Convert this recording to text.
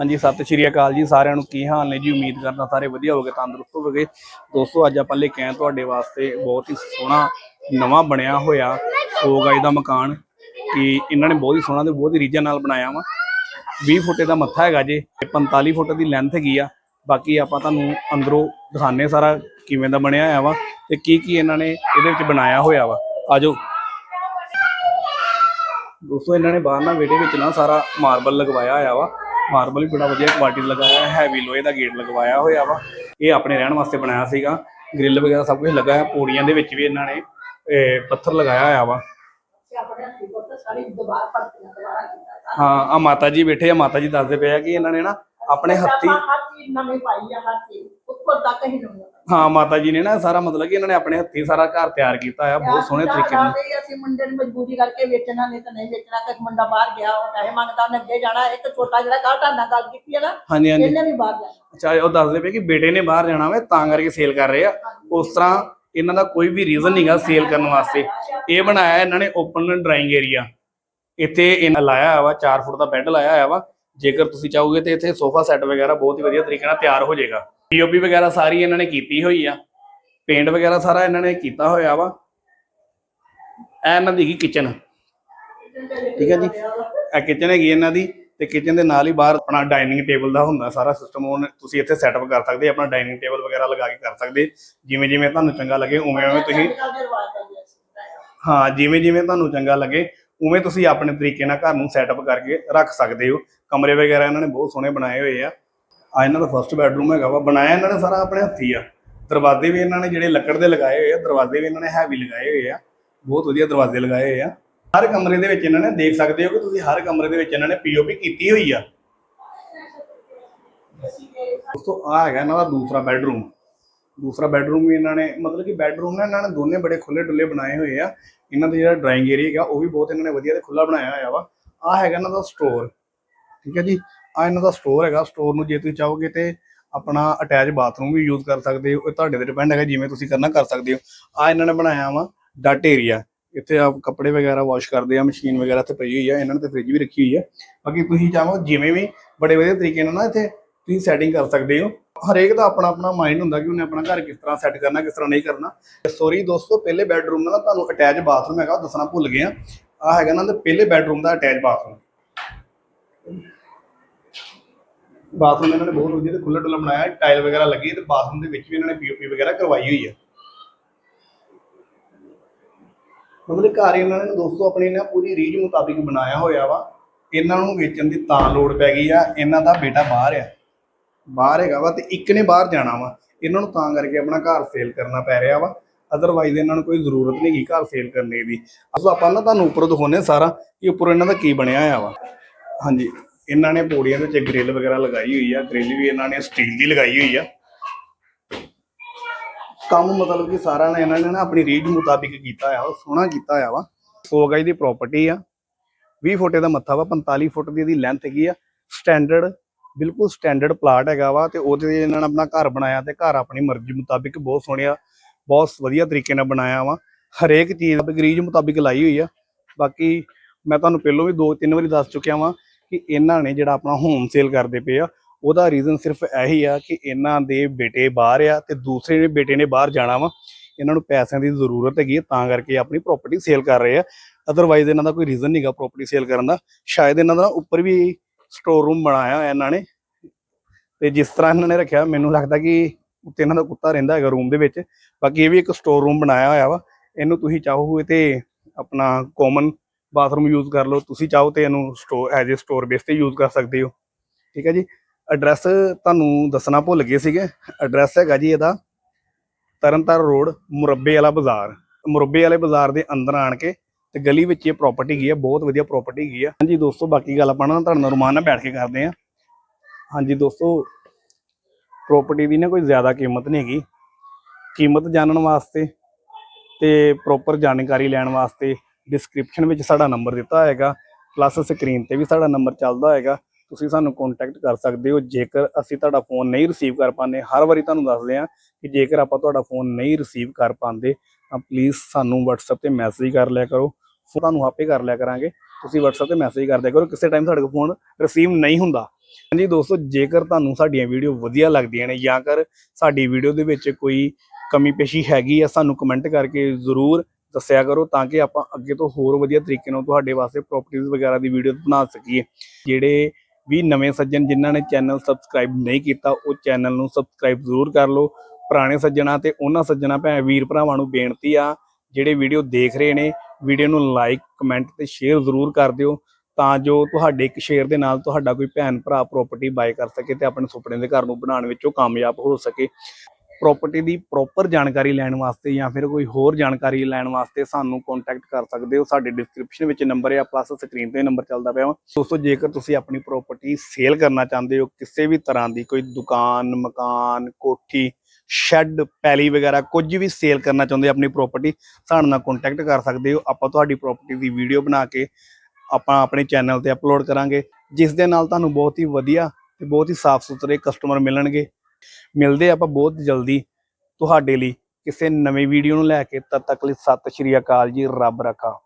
ਹਾਂਜੀ, ਸਤਿ ਸ਼੍ਰੀ ਅਕਾਲ ਜੀ, ਸਾਰਿਆਂ ਨੂੰ ਕੀ ਹਾਲ ਨੇ ਜੀ? ਉਮੀਦ ਕਰਦਾ ਸਾਰੇ ਵਧੀਆ ਹੋਗੇ ਤੰਦਰੁਸਤ ਹੋਗੇ ਦੋਸਤੋ, ਅੱਜ ਆਪਾਂ ਲੈ ਕੇ ਆਏ ਤੁਹਾਡੇ ਵਾਸਤੇ ਬਹੁਤ ਹੀ ਸੋਹਣਾ ਨਵਾਂ ਬਣਿਆ ਹੋਇਆ 100 ਗਜ ਦਾ ਮਕਾਨ, ਕਿ ਇਹਨਾਂ ਨੇ ਬਹੁਤ ਹੀ ਸੋਹਣਾ ਤੇ ਬਹੁਤ ਹੀ ਰੀਝਾਂ ਨਾਲ ਬਣਾਇਆ ਵਾ। 20 ਫੁੱਟ ਦਾ ਮੱਥਾ ਹੈਗਾ ਜੇ, ਤੇ 45 ਫੁੱਟ ਦੀ ਲੈਂਥ ਹੈਗੀ ਆ। ਬਾਕੀ ਆਪਾਂ ਤੁਹਾਨੂੰ ਅੰਦਰੋਂ ਦਿਖਾਣੇ ਸਾਰਾ ਕਿਵੇਂ ਦਾ ਬਣਿਆ ਹੋਇਆ ਵਾ ਤੇ ਕੀ ਕੀ ਇਹਨਾਂ ਨੇ ਇਹਦੇ ਵਿੱਚ ਬਣਾਇਆ ਹੋਇਆ ਵਾ। ਆਜੋ। ਦੋਸਤੋ, ਇਹਨਾਂ ਨੇ ਬਾਹਰ ਨਾ ਵਿਹੜੇ ਵਿੱਚ ਨਾ ਸਾਰਾ ਮਾਰਬਲ ਲਗਵਾਇਆ ਹੋਇਆ ਵਾ। ਮਾਰਬਲ ਵੀ ਬੜਾ ਵਧੀਆ ਕੁਆਲਿਟੀ ਦਾ ਲਗਾਇਆ ਹੈ ਹੈਵੀ ਲੋਹੇ ਦਾ ਗੇਟ ਲਗਵਾਇਆ ਹੋਇਆ ਵਾ। ਇਹ ਆਪਣੇ ਰਹਿਣ ਵਾਸਤੇ ਬਣਾਇਆ ਸੀਗਾ। ਗ੍ਰਿਲ ਵਗੈਰਾ ਸਭ ਕੁਝ ਲੱਗਾ ਹੈ ਪੌੜੀਆਂ ਦੇ ਵਿੱਚ ਵੀ ਇਹਨਾਂ ਨੇ ਪੱਥਰ ਲਗਾਇਆ ਹੋਇਆ ਵਾ। ਹਾਂ ਆ ਮਾਤਾ ਜੀ ਬੈਠੇ ਆ ਮਾਤਾ ਜੀ ਦੱਸਦੇ ਪਏ ਆ ਕਿ ਇਹਨਾਂ ਨੇ ਨਾ ਆਪਣੇ ਹੱਥੀ ਹਰ ਚੀਜ਼ ਨਵੀਂ ਪਾਈ ਆ ਹਰ ਚੀਜ਼। ਉੱਪਰ ਤੱਕ ਹੀ ਨਵੀਂ ਪਾਈ ਹਾਂ ਮਾਤਾ ਜੀ ਨੇ ਨਾ ਸਾਰਾ ਮਤਲਬ ਕਿ ਇਹਨਾਂ ਨੇ ਆਪਣੇ ਹੱਥੀ ਸਾਰਾ ਘਰ ਤਿਆਰ ਕੀਤਾ ਆ ਬਹੁਤ ਸੋਹਣੇ ਤਰੀਕੇ ਨਾਲ। ਨਾਲ ਅਸੀਂ ਮੁੰਡੇ ਨੂੰ ਮਜਬੂਰੀ ਕਰਕੇ ਵੇਚਣਾ ਨਹੀਂ ਤਾਂ ਨਹੀਂ ਵੇਚਣਾ ਕਿ ਮੁੰਡਾ ਬਾਹਰ ਗਿਆ ਉਹ ਪੈਸੇ ਮੰਗਦਾ ਉਹਨੇ ਅੱਗੇ ਜਾਣਾ ਇੱਕ ਛੋਟਾ ਜਿਹੜਾ ਕੱਲ ਤੁਹਾਡੇ ਨਾਲ ਗੱਲ ਕੀਤੀ ਹੈ ਨਾ ਹਾਂਜੀ ਹਾਂਜੀ। ਇਹਨੇ ਵੀ ਬਾਹਰ ਜਾਣਾ। ਅੱਛਾ ਉਹ ਦੱਸਦੇ ਪਏ ਕਿ ਬੇਟੇ ਨੇ ਬਾਹਰ ਜਾਣਾ ਵਾ ਤਾਂ ਕਰਕੇ ਸੇਲ ਕਰ ਰਹੇ ਆ। ਉਸ ਤਰ੍ਹਾਂ ਇਹਨਾਂ ਦਾ ਕੋਈ ਵੀ ਰੀਜ਼ਨ ਨਹੀਂਗਾ ਸੇਲ ਕਰਨ ਵਾਸਤੇ। ਇਹ ਬਣਾਇਆ ਇਹਨਾਂ ਨੇ ਓਪਨ ਡਰਾਇੰਗ ਏਰੀਆ ਇੱਥੇ ਇਹਨਾਂ ਲਾਇਆ ਹੋਇਆ ਵਾ 4 ਫੁੱਟ ਦਾ ਬੈੱਡ ਲਾਇਆ ਹੋਇਆ ਵਾ। ਜੇਕਰ ਤੁਸੀਂ ਚਾਹੋਗੇ ਤੇ ਇੱਥੇ ਸੋਫਾ ਸੈੱਟ ਵਗੈਰਾ ਬਹੁਤ ਹੀ ਵਧੀਆ ਤਰੀਕੇ ਨਾਲ ਤਿਆਰ ਹੋ ਜਾਏਗਾ। ਪੀਓਪੀ ਵਗੈਰਾ ਸਾਰੀ ਇਹਨਾਂ ਨੇ ਕੀਤੀ ਹੋਈ ਆ। ਪੇਂਟ ਵਗੈਰਾ ਸਾਰਾ ਇਹਨਾਂ ਨੇ ਕੀਤਾ ਹੋਇਆ ਵਾ। ਇਹ ਇਹਨਾਂ ਦੀ ਕਿਚਨ ਠੀਕ ਹੈ ਜੀ? ਇਹ ਕਿਚਨ ਹੈਗੀ ਇਹਨਾਂ ਦੀ ਤੇ ਕਿਚਨ ਦੇ ਨਾਲ ਹੀ ਬਾਹਰ ਆਪਣਾ ਡਾਈਨਿੰਗ ਟੇਬਲ ਦਾ ਹੁੰਦਾ ਸਾਰਾ ਸਿਸਟਮ ਉਹ ਤੁਸੀਂ ਇੱਥੇ ਸੈਟਅਪ ਕਰ ਸਕਦੇ, ਆਪਣਾ ਡਾਈਨਿੰਗ ਟੇਬਲ ਵਗੈਰਾ ਲਗਾ ਕੇ ਕਰ ਸਕਦੇ। ਜਿਵੇਂ ਜਿਵੇਂ ਤੁਹਾਨੂੰ ਚੰਗਾ ਲੱਗੇ ਉਵੇਂ ਉਵੇਂ ਤੁਸੀਂ ਹਾਂ ਜਿਵੇਂ ਜਿਵੇਂ ਤੁਹਾਨੂੰ ਚੰਗਾ ਲੱਗੇ, ਉਵੇਂ ਤੁਸੀਂ ਆਪਣੇ ਤਰੀਕੇ ਨਾਲ ਘਰ ਨੂੰ ਸੈਟਅਪ ਕਰਕੇ ਰੱਖ ਸਕਦੇ ਹੋ। ਕਮਰੇ ਵਗੈਰਾ ਇਹਨਾਂ ਨੇ ਬਹੁਤ ਸੋਹਣੇ ਬਣਾਏ ਹੋਏ ਆ। ਆ ਇਹਨਾਂ ਦਾ ਫਸਟ ਬੈਡਰੂਮ ਹੈਗਾ ਵਾ। ਬਣਾਇਆ ਇਹਨਾਂ ਨੇ ਸਾਰਾ ਆਪਣੇ ਹੱਥੀ ਆ। ਦਰਵਾਜ਼ੇ ਵੀ ਇਹਨਾਂ ਨੇ ਜਿਹੜੇ ਲੱਕੜ ਦੇ ਲਗਾਏ ਹੋਏ ਆ, ਦਰਵਾਜ਼ੇ ਵੀ ਇਹਨਾਂ ਨੇ ਹੈਵੀ ਲਗਾਏ ਹੋਏ ਆ। ਬਹੁਤ ਵਧੀਆ ਦਰਵਾਜ਼ੇ ਲਗਾਏ ਹੋਏ ਆ। ਹਰ ਕਮਰੇ ਦੇ ਵਿੱਚ ਇਹਨਾਂ ਨੇ ਦੇਖ ਸਕਦੇ ਹੋ ਕਿ ਤੁਸੀਂ ਹਰ ਕਮਰੇ ਦੇ ਵਿੱਚ ਇਹਨਾਂ ਨੇ ਪੀਓਪੀ ਕੀਤੀ ਹੋਈ ਆ। ਦੋਸਤੋ ਆ ਹੈਗਾ ਇਹਨਾਂ ਦਾ ਦੂਸਰਾ ਬੈਡਰੂਮ ਦੂਸਰਾ ਬੈਡਰੂਮ ਵੀ ਇਹਨਾਂ ਨੇ, ਮਤਲਬ ਕਿ ਬੈਡਰੂਮ ਨਾ ਇਹਨਾਂ ਨੇ ਦੋਨੇ ਬੜੇ ਖੁੱਲੇ ਡੁੱਲੇ ਬਣਾਏ ਹੋਏ ਆ। ਇਹਨਾਂ ਦਾ ਜਿਹੜਾ ਡਰਾਇੰਗ ਏਰੀਆ ਹੈਗਾ, ਉਹ ਵੀ ਬਹੁਤ ਇਹਨਾਂ ਨੇ ਵਧੀਆ ਤੇ ਖੁੱਲਾ ਬਣਾਇਆ ਹੋਇਆ ਵਾ। ਆ ਹੈਗਾ ਇਹਨਾਂ ਦਾ ਸਟੋਰ ਠੀਕ ਹੈ ਜੀ। ਆ ਇਹਨਾਂ ਦਾ ਸਟੋਰ ਹੈਗਾ। ਸਟੋਰ ਨੂੰ ਜੇ ਤੁਸੀਂ ਚਾਹੋਗੇ ਤੇ ਆਪਣਾ ਅਟੈਚ ਬਾਥਰੂਮ ਵੀ ਯੂਜ਼ ਕਰ ਸਕਦੇ ਹੋ। ਇਹ ਤੁਹਾਡੇ ਤੇ ਡਿਪੈਂਡ ਹੈਗਾ ਜਿਵੇਂ ਤੁਸੀਂ ਕਰਨਾ, ਕਰ ਸਕਦੇ ਹੋ। ਆ ਇਹਨਾਂ ਨੇ ਬਣਾਇਆ ਵਾ ਡਟ ਏਰੀਆ ਇੱਥੇ ਆਪ ਕੱਪੜੇ ਵਗੈਰਾ ਵਾਸ਼ ਕਰਦੇ ਆ ਮਸ਼ੀਨ ਵਗੈਰਾ ਤੇ ਪਈ ਹੋਈ ਆ। ਇਹਨਾਂ ਨੇ ਤੇ ਫ੍ਰਿਜ ਵੀ ਰੱਖੀ ਹੋਈ ਆ। ਬਾਕੀ ਤੁਸੀਂ ਚਾਹੋ ਜਿਵੇਂ ਵੀ ਬੜੇ ਵਧੀਆ ਤਰੀਕੇ ਨਾਲ ਨਾ ਇੱਥੇ ਤੁਸੀਂ ਸੈਟਿੰਗ ਕਰ ਸਕਦੇ ਹੋ। ਹਰੇਕ ਦਾ ਆਪਣਾ ਆਪਣਾ ਮਾਈਂਡ ਹੁੰਦਾ ਕਿ ਉਹਨੇ ਆਪਣਾ ਘਰ ਕਿਸ ਤਰ੍ਹਾਂ ਸੈੱਟ ਕਰਨਾ, ਕਿਸ ਤਰ੍ਹਾਂ ਨਹੀਂ ਕਰਨਾ। ਸੋਰੀ ਦੋਸਤੋ, ਪਹਿਲੇ ਬੈਡਰੂਮ ਦਾ ਨਾ ਤੁਹਾਨੂੰ ਅਟੈਚ ਬਾਥਰੂਮ ਹੈਗਾ, ਉਹ ਦੱਸਣਾ ਭੁੱਲ ਗਿਆ ਆ। ਹੈਗਾ ਨਾ ਤੇ ਪਹਿਲੇ ਬੈਡਰੂਮ ਦਾ ਅਟੈਚ ਬਾਥਰੂਮ ਬਾਥਰੂਮ ਇਹਨਾਂ ਨੇ ਬਹੁਤ ਵਧੀਆ ਤੇ ਖੁੱਲ੍ਹਾ ਡੁੱਲਾ ਬਣਾਇਆ, ਟਾਇਲ ਵਗੈਰਾ ਲੱਗੀ ਤੇ ਬਾਥਰੂਮ ਦੇ ਵਿੱਚ ਵੀ ਇਹਨਾਂ ਨੇ ਪੀਓਪੀ ਵਗੈਰਾ ਕਰਵਾਈ ਹੋਈ ਹੈ। ਮਤਲਬ ਘਰ ਇਹਨਾਂ ਨੇ ਦੋਸਤੋ ਆਪਣੀ ਨਾ ਪੂਰੀ ਰੀਝ ਮੁਤਾਬਿਕ ਬਣਾਇਆ ਹੋਇਆ ਵਾ। ਇਹਨਾਂ ਨੂੰ ਵੇਚਣ ਦੀ ਤਾਂ ਲੋੜ ਪੈ ਗਈ ਆ, ਇਹਨਾਂ ਦਾ ਬੇਟਾ ਬਾਹਰ ਆ। ਬਾਹਰ ਹੈਗਾ ਵਾ ਤੇ ਇੱਕ ਨੇ ਬਾਹਰ ਜਾਣਾ ਵਾ। ਇਹਨਾਂ ਨੂੰ ਤਾਂ ਕਰਕੇ ਆਪਣਾ ਘਰ ਸੇਲ ਕਰਨਾ ਪੈ ਰਿਹਾ ਵਾ। ਅਦਰਵਾਈਜ਼ ਇਹਨਾਂ ਨੂੰ ਕੋਈ ਜ਼ਰੂਰਤ ਨਹੀਂ ਗੀ ਘਰ ਸੇਲ ਕਰਨੇ ਦੀ। ਅਸੋ ਆਪਾਂ ਨਾ ਤੁਹਾਨੂੰ ਉੱਪਰੋਂ ਦਿਖਾਉਂਦੇ ਸਾਰਾ ਕਿ ਉੱਪਰੋਂ ਇਹਨਾਂ ਦਾ ਕੀ ਬਣਿਆ ਹੋਇਆ ਵਾ। ਹਾਂਜੀ। ਇਹਨਾਂ ਨੇ ਪੌੜੀਆਂ ਦੇ ਵਿੱਚ ਗ੍ਰਿਲ ਵਗੈਰਾ ਲਗਾਈ ਹੋਈ ਆ। ਗ੍ਰਿਲ ਵੀ ਇਹਨਾਂ ਨੇ ਸਟੀਲ ਦੀ ਲਗਾਈ ਹੋਈ ਆ। ਕੰਮ ਮਤਲਬ ਕਿ ਸਾਰਾ ਨੇ ਇਹਨਾਂ ਨੇ ਨਾ ਆਪਣੀ ਰੀਝ ਮੁਤਾਬਿਕ ਕੀਤਾ ਆ, ਉਹ ਸੋਹਣਾ ਕੀਤਾ ਆ ਵਾ। 100 ਗਜ ਦੀ ਪ੍ਰਾਪਰਟੀ ਆ। 20 ਫੁੱਟ ਦਾ ਮੱਥਾ ਵਾ 45 ਫੁੱਟ ਦੀ ਇਹਦੀ ਲੈਂਥ ਹੈਗੀ ਆ। ਸਟੈਂਡਰਡ ਬਿਲਕੁਲ ਸਟੈਂਡਰਡ ਪਲਾਟ ਹੈਗਾ ਵਾ ਤੇ ਉਹਦੇ ਤੇ ਇਹਨਾਂ ਨੇ ਆਪਣਾ ਘਰ ਬਣਾਇਆ ਤੇ ਘਰ ਆਪਣੀ ਮਰਜ਼ੀ ਮੁਤਾਬਿਕ ਬਹੁਤ ਸੋਹਣਿਆ ਬਹੁਤ ਵਧੀਆ ਤਰੀਕੇ ਨਾਲ ਬਣਾਇਆ ਵਾ। ਹਰੇਕ ਚੀਜ਼ ਰੀਝ ਮੁਤਾਬਿਕ ਲਾਈ ਹੋਈ ਆ। ਬਾਕੀ ਮੈਂ ਤੁਹਾਨੂੰ ਪਹਿਲਾਂ ਵੀ ਦੋ ਤਿੰਨ ਵਾਰੀ ਦੱਸ ਚੁੱਕਿਆ ਵਾਂ ਕਿ ਇਹਨਾਂ ਨੇ ਜਿਹੜਾ ਆਪਣਾ ਹੋਮ ਸੇਲ ਕਰਦੇ ਪਏ ਆ, ਉਹਦਾ ਰੀਜ਼ਨ ਸਿਰਫ ਇਹੀ ਆ ਕਿ ਇਹਨਾਂ ਦੇ ਬੇਟੇ ਬਾਹਰ ਆ ਤੇ ਦੂਸਰੇ ਨੇ ਬੇਟੇ ਨੇ ਬਾਹਰ ਜਾਣਾ ਵਾ, ਇਹਨਾਂ ਨੂੰ ਪੈਸਿਆਂ ਦੀ ਜ਼ਰੂਰਤ ਹੈਗੀ ਹੈ ਤਾਂ ਕਰਕੇ ਆਪਣੀ ਪ੍ਰਾਪਰਟੀ ਸੇਲ ਕਰ ਰਹੇ ਆ। ਅਦਰਵਾਈਜ਼ ਇਹਨਾਂ ਦਾ ਕੋਈ ਰੀਜ਼ਨ ਨਹੀਂਗਾ ਪ੍ਰਾਪਰਟੀ ਸੇਲ ਕਰਨ ਦਾ। ਸ਼ਾਇਦ ਇਹਨਾਂ ਦਾ ਉੱਪਰ ਵੀ ਸਟੋਰ ਰੂਮ ਬਣਾਇਆ ਹੋਇਆ ਇਹਨਾਂ ਨੇ। ਤੇ ਜਿਸ ਤਰ੍ਹਾਂ ਇਹਨਾਂ ਨੇ ਰੱਖਿਆ, ਮੈਨੂੰ ਲੱਗਦਾ ਕਿ ਉੱਤੇ ਇਹਨਾਂ ਦਾ ਕੁੱਤਾ ਰਹਿੰਦਾ ਹੈਗਾ ਰੂਮ ਦੇ ਵਿੱਚ। ਬਾਕੀ ਇਹ ਵੀ ਇੱਕ ਸਟੋਰ ਰੂਮ ਬਣਾਇਆ ਹੋਇਆ ਵਾ। ਇਹਨੂੰ ਤੁਸੀਂ ਚਾਹੋ ਤੇ ਆਪਣਾ ਕਾਮਨ ਬਾਥਰੂਮ ਯੂਜ਼ ਕਰ ਲਓ। ਤੁਸੀਂ ਚਾਹੋ ਤੇ ਇਹਨੂੰ store as a store base ਤੇ ਯੂਜ਼ ਕਰ ਸਕਦੇ ਹੋ। ਠੀਕ ਹੈ ਜੀ? ਐਡਰੈਸ ਤੁਹਾਨੂੰ ਦੱਸਣਾ ਭੁੱਲ ਗਏ ਸੀਗੇ। ਐਡਰੈਸ ਹੈਗਾ ਜੀ ਇਹਦਾ ਤਰਨਤਾਰਨ ਰੋਡ ਮੁਰੱਬੇ ਵਾਲਾ ਬਾਜ਼ਾਰ। ਮੁਰੱਬੇ ਵਾਲੇ ਬਾਜ਼ਾਰ ਦੇ ਅੰਦਰ ਆਣ ਕੇ ਤੇ ਗਲੀ ਵਿੱਚ ਇਹ ਪ੍ਰਾਪਰਟੀ ਗਈ ਹੈ ਬਹੁਤ ਵਧੀਆ ਪ੍ਰਾਪਰਟੀ ਗਈ ਹੈ ਹਾਂਜੀ ਦੋਸਤੋ, ਬਾਕੀ ਗੱਲ ਆਪਾਂ ਨਾ ਤੁਹਾਡੇ ਨਾਲ ਰਮਾਨ ਨਾਲ ਬੈਠ ਕੇ ਕਰਦੇ ਹਾਂ। ਹਾਂਜੀ ਦੋਸਤੋ ਪ੍ਰਾਪਰਟੀ ਦੀ ਨਾ ਕੋਈ ਜ਼ਿਆਦਾ ਕੀਮਤ ਨਹੀਂ ਹੈਗੀ। ਕੀਮਤ ਜਾਣਨ ਵਾਸਤੇ ਤੇ ਪ੍ਰੋਪਰ ਜਾਣਕਾਰੀ ਲੈਣ ਵਾਸਤੇ ਡਿਸਕ੍ਰਿਪਸ਼ਨ ਵਿੱਚ ਸਾਡਾ ਨੰਬਰ ਦਿੱਤਾ ਹੋਏਗਾ ਪਲੱਸ ਸਕਰੀਨ ਤੇ ਵੀ ਸਾਡਾ ਨੰਬਰ ਚੱਲਦਾ ਹੋਏਗਾ, ਤੁਸੀਂ ਸਾਨੂੰ ਕੰਟੈਕਟ ਕਰ ਸਕਦੇ ਹੋ। ਜੇਕਰ ਅਸੀਂ ਤੁਹਾਡਾ ਫੋਨ ਨਹੀਂ ਰਿਸੀਵ ਕਰ ਪਾਉਂਦੇ, ਹਰ ਵਾਰੀ ਤੁਹਾਨੂੰ ਦੱਸਦੇ ਹਾਂ ਕਿ ਜੇਕਰ ਆਪਾਂ ਤੁਹਾਡਾ ਫੋਨ ਨਹੀਂ ਰਿਸੀਵ ਕਰ ਪਾਉਂਦੇ, ਤਾਂ ਪਲੀਜ਼ ਸਾਨੂੰ WhatsApp ਤੇ ਮੈਸੇਜ ਕਰ ਲਿਆ ਕਰੋ। ਫੋਨ ਤੁਹਾਨੂੰ ਆਪੇ ਕਰ ਲਿਆ ਕਰਾਂਗੇ। ਤੁਸੀਂ WhatsApp ਤੇ ਮੈਸੇਜ ਕਰ ਦਿਆ ਕਰੋ, ਕਿਸੇ ਟਾਈਮ ਸਾਡੇ ਕੋਲ ਫੋਨ ਰਿਸੀਵ ਨਹੀਂ ਹੁੰਦਾ। ਹਾਂਜੀ ਦੋਸਤੋ, ਜੇਕਰ ਤੁਹਾਨੂੰ ਸਾਡੀਆਂ ਵੀਡੀਓ ਵਧੀਆ ਲੱਗਦੀਆਂ ਨੇ ਜਾਂ ਕਰ ਸਾਡੀ ਵੀਡੀਓ ਦੇ ਵਿੱਚ ਕੋਈ ਕਮੀ ਪੇਸ਼ੀ ਹੈਗੀ ਆ, ਸਾਨੂੰ ਕਮੈਂਟ ਕਰਕੇ ਜ਼ਰੂਰ ਦੱਸਿਆ ਕਰੋ ਤਾਂ ਕਿ ਆਪਾਂ ਅੱਗੇ ਤੋਂ ਹੋਰ ਵਧੀਆ ਤਰੀਕੇ ਨਾਲ ਤੁਹਾਡੇ ਵਾਸਤੇ ਪ੍ਰਾਪਰਟੀਆਂ ਵਗੈਰਾ ਦੀ ਵੀਡੀਓ ਬਣਾ ਸਕੀਏ। ਜਿਹੜੇ ਵੀ ਨਵੇਂ ਸੱਜਣ ਜਿਨ੍ਹਾਂ ਨੇ ਚੈਨਲ ਸਬਸਕ੍ਰਾਈਬ ਨਹੀਂ ਕੀਤਾ, ਉਹ ਚੈਨਲ ਨੂੰ ਸਬਸਕ੍ਰਾਈਬ ਜ਼ਰੂਰ ਕਰ ਲਓ। ਪੁਰਾਣੇ ਸੱਜਣਾ ਤੇ ਉਹਨਾਂ ਸੱਜਣਾ ਭੈਣ ਵੀਰ ਭਰਾਵਾਂ ਨੂੰ ਬੇਨਤੀ ਆ, ਜਿਹੜੇ ਵੀਡੀਓ ਦੇਖ ਰਹੇ ਨੇ ਵੀਡੀਓ ਨੂੰ ਲਾਈਕ ਕਮੈਂਟ ਤੇ ਸ਼ੇਅਰ ਜ਼ਰੂਰ ਕਰ ਦਿਓ ਤਾਂ ਜੋ ਤੁਹਾਡੇ ਇੱਕ ਸ਼ੇਅਰ ਦੇ ਨਾਲ ਤੁਹਾਡਾ ਕੋਈ ਭੈਣ ਭਰਾ ਪ੍ਰਾਪਰਟੀ ਬਾਏ ਕਰ ਸਕੇ ਤੇ ਆਪਣੇ ਸੁਪਨੇ ਦੇ ਘਰ ਨੂੰ ਬਣਾਉਣ ਵਿੱਚ ਉਹ ਕਾਮਯਾਬ ਹੋ ਸਕੇ। ਪ੍ਰਾਪਰਟੀ ਦੀ ਪ੍ਰੋਪਰ ਜਾਣਕਾਰੀ ਲੈਣ ਵਾਸਤੇ ਜਾਂ ਫਿਰ ਕੋਈ ਹੋਰ ਜਾਣਕਾਰੀ ਲੈਣ ਵਾਸਤੇ ਸਾਨੂੰ ਕੰਟੈਕਟ ਕਰ ਸਕਦੇ ਹੋ। ਸਾਡੇ ਡਿਸਕ੍ਰਿਪਸ਼ਨ ਵਿੱਚ ਨੰਬਰ ਹੈ ਪਲੱਸ ਸਕਰੀਨ ਤੇ ਨੰਬਰ ਚੱਲਦਾ ਪਿਆ ਵਾ। ਦੋਸਤੋ, ਜੇਕਰ ਤੁਸੀਂ ਆਪਣੀ ਪ੍ਰਾਪਰਟੀ ਸੇਲ ਕਰਨਾ ਚਾਹੁੰਦੇ ਹੋ, ਕਿਸੇ ਵੀ ਤਰ੍ਹਾਂ ਦੀ ਕੋਈ ਦੁਕਾਨ, ਮਕਾਨ, ਕੋਠੀ ਸ਼ੈੱਡ ਪੈਲੀ ਵਗੈਰਾ, ਕੁਝ ਵੀ ਸੇਲ ਕਰਨਾ ਚਾਹੁੰਦੇ ਆਪਣੀ ਪ੍ਰਾਪਰਟੀ ਸਾਡੇ ਨਾਲ ਕੰਟੈਕਟ ਕਰ ਸਕਦੇ ਹੋ। ਆਪਾਂ ਤੁਹਾਡੀ ਪ੍ਰਾਪਰਟੀ ਦੀ ਵੀਡੀਓ ਬਣਾ ਕੇ ਆਪਾਂ ਆਪਣੇ ਚੈਨਲ ਤੇ ਅਪਲੋਡ ਕਰਾਂਗੇ। ਜਿਸ ਦੇ ਨਾਲ ਤੁਹਾਨੂੰ ਬਹੁਤ ਹੀ ਵਧੀਆ ਤੇ ਬਹੁਤ ਹੀ ਸਾਫ਼ ਸੁਥਰੇ ਕਸਟਮਰ ਮਿਲਣਗੇ। ਮਿਲਦੇ ਆਪਾਂ ਬਹੁਤ ਜਲਦੀ ਤੁਹਾਡੇ ਲਈ ਕਿਸੇ ਨਵੀਂ ਵੀਡੀਓ ਨੂੰ ਲੈ ਕੇ। ਤਦ ਤੱਕ ਲਈ ਸਤਿ ਸ਼੍ਰੀ ਅਕਾਲ ਜੀ, ਰੱਬ ਰੱਖਾ।